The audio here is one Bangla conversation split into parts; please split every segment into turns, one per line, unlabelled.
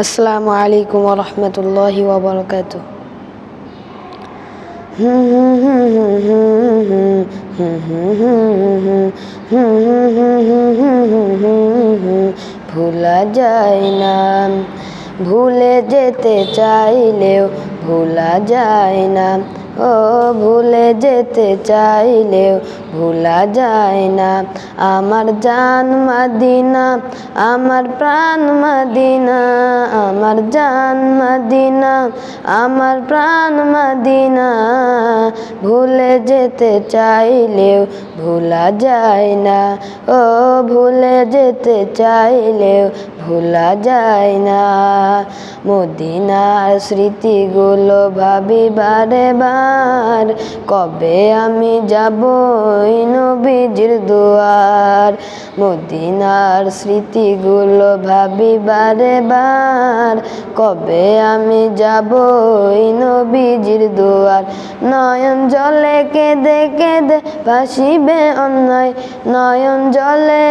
আসসালামু আলাইকুম রহমতুল্লাহি ওবরকাত ভুলা যায় না, ভুলে যেতে চাইলেও ভোলা যায় না। ও, ভুলে যেতে চাইলেও ভোলা যায় না। আমার জান মাদিনা, আমার প্রাণ মাদিনা আমার জান মাদিনা, আমার প্রাণ মাদিনা। ভুলে যেতে চাইলেও ভোলা যায় না, ও ভুলে যেতে চাইলেও ভোলা যায় না। মদিনার স্মৃতিগুলো ভাবি বারে বার, কবে আমি যাব নবীজির দুয়ার? মদিনার স্মৃতিগুলো ভাবি বারে বার কবে আমি যাব নবীজির দুয়ার? নয়ন জলে কেঁদে কেঁদে ভাসিবে অন্যায়, নয়ন জলে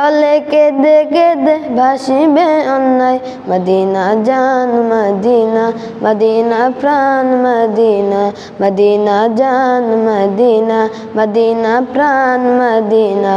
জলে কেঁদে কেঁদে ভাসিবে অন্যায়। মদিনা জান, মদিনা মদিনা প্রাণ, মদিনা মদিনা জান, মদিনা মদিনা প্রাণ, মদিনা।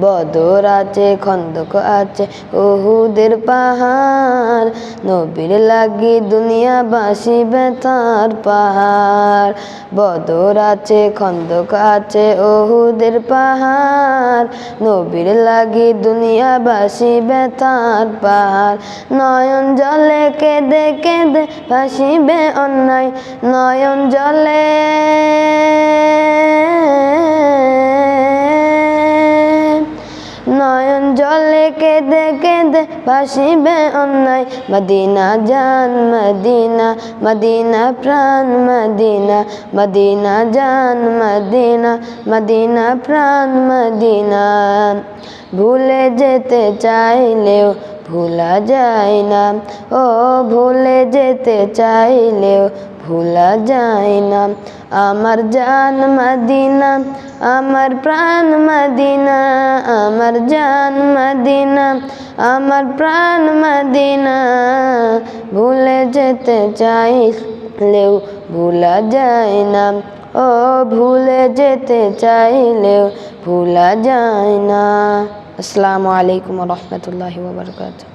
বদর আছে খন্দক আছে ওহুদের পাহাড়। নবীর লাগি দুনিয়া বাসি বেতার পাহাড়। বদর আছে খন্দক আছে ওহুদের পাহাড়। নবীর লাগি দুনিয়া বাসি বেতার পাহাড়। নয়ন জলে কেঁদে কেঁদে ভাসিবে অন্যায়, নয়ন জলে কেঁদে কেঁদে ভাসিবে অন্যায়। মদিনা জান, মদিনা মদিনা প্রাণ, মদিনা মদিনা জান, মদিনা মদিনা প্রাণ, মদিনা। ভুলে যেতে চাইলেও ভোলা যায় না। ও ভুলে যেতে চাইলেও ভোলা যায় না। আমার জান মদিনা আমার প্রাণ মদিনা আমার জান মদিনা আমার প্রাণ মদিনা ভুলে যেতে চাইলেও ভোলা যায় না ও ভুলে যেতে চাইলেও ভোলা যায় না আসসালামু আলাইকুম রহমতুল্লাহি ওবরকাতুহ